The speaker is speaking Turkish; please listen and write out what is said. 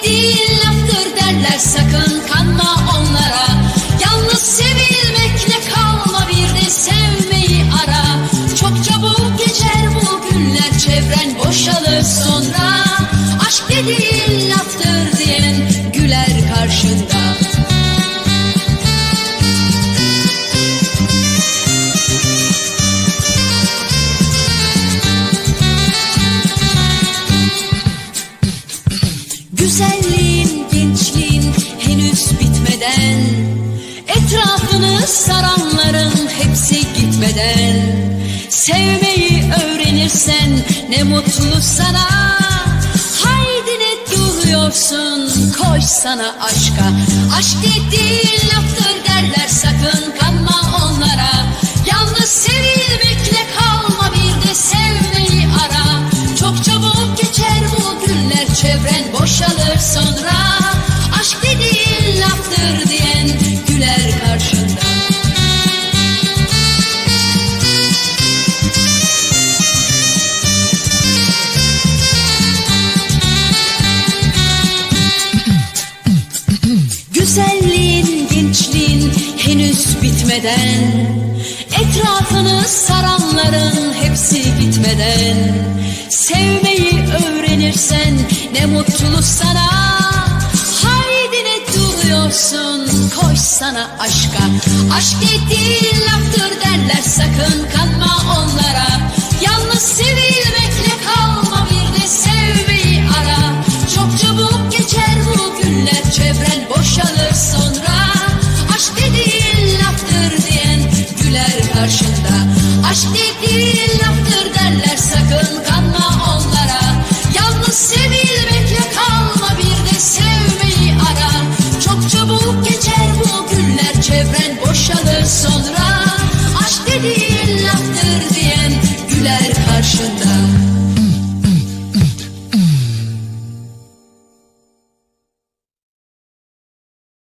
ettiğin laftır derler sakın kanma onlara. Yalnız sevilmekle kalma bir de sevmeyi ara. Çok çabuk geçer bu günler çevren boşalır sonra. Aşk dediğin laftır bitmeden Sevmeyi öğrenirsen ne mutlu sana. Haydi ne duruyorsun koş sana aşka. Aşk dediğin henüz bitmeden Etrafını saranların hepsi gitmeden. Sevmeyi öğrenirsen ne mutlu sana. Haydi ne duruyorsun koş sana aşka. Aşk dediğin laftır derler sakın kanma karşında. Aşk dediğin laftır derler sakın kanma onlara. Yalnız sevilmekle kalma bir de sevmeyi ara. Çok çabuk geçer bu günler çevren boşalır sonra